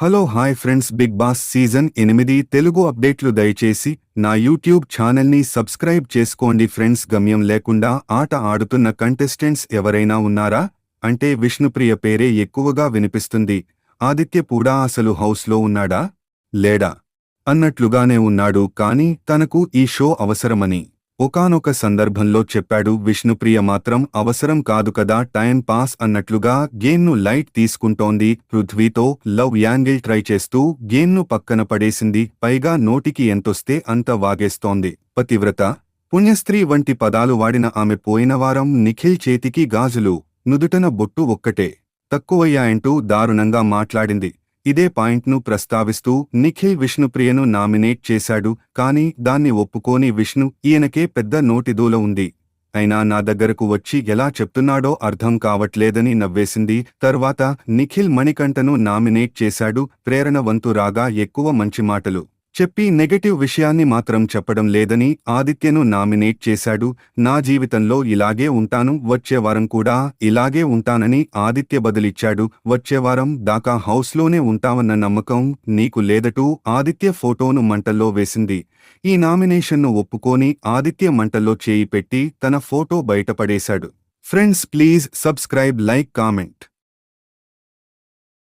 Hello hi friends. Bigg Boss season ఎనిమిది తెలుగు అప్డేట్లు దయచేసి నా యూట్యూబ్ ఛానల్ని సబ్స్క్రైబ్ చేసుకోండి ఫ్రెండ్స్. గమ్యం లేకుండా ఆట ఆడుతున్న కంటెస్టెంట్స్ ఎవరైనా ఉన్నారా? అంటే విష్ణుప్రియ పేరే ఎక్కువగా వినిపిస్తుంది. ఆదిత్య కూడా అసలు హౌస్లో ఉన్నాడా? లేడా? అన్నట్లుగానే ఉన్నాడు కానీ తనకు ఈ షో అవసరమని. ఒకానొక సందర్భంలో చెప్పాడు విష్ణుప్రియ మాత్రం అవసరం కాదు కదా టైం పాస్ అన్నట్లుగా గేమ్ను లైట్ తీసుకుంటోంది పృథ్వీతో లవ్ యాంగిల్ ట్రై చేస్తూ గేమ్ను పక్కన పడేసింది పైగా నోటికి ఎంతొస్తే అంత వాగేస్తోంది. పతివ్రత పుణ్యస్త్రీ వంటి పదాలు వాడిన ఆమె పోయిన వారం నిఖిల్ చేతికి గాజులు నుదుటన బొట్టు ఒక్కటే తక్కువయ్యాయంటూ దారుణంగా మాట్లాడింది. ఇదే పాయింట్ను ప్రస్తావిస్తూ నిఖిల్ విష్ణుప్రియను నామినేట్ చేశాడు కానీ దాన్ని ఒప్పుకోని విష్ణు ఈయనకే పెద్ద నోటిదూల ఉంది. అయినా నా దగ్గరకు వచ్చి ఎలా చెప్తున్నాడో అర్థం కావట్లేదని నవ్వేసింది. తర్వాత నిఖిల్ మణికంఠను నామినేట్ చేశాడు ప్రేరణవంతురాగా ఎక్కువ మంచి మాటలు. చెప్పి నెగటివ్ విషయాన్ని మాత్రం చెప్పడం లేదని ఆదిత్యను నామినేట్ చేశాడు. నా జీవితంలో ఇలాగే ఉంటాను. వచ్చే వారం కూడా ఇలాగే ఉంటానని ఆదిత్య బదిలిచ్చాడు. వచ్చే వారం దాకా హౌస్లోనే ఉంటావన్న నమ్మకం నీకు లేదటూ ఆదిత్య ఫోటోను మంటల్లో వేసింది. ఈ నామినేషన్ను ఒప్పుకోని ఆదిత్య మంటల్లో చేయి పెట్టి తన photo బయటపడేశాడు. Friends please subscribe like comment.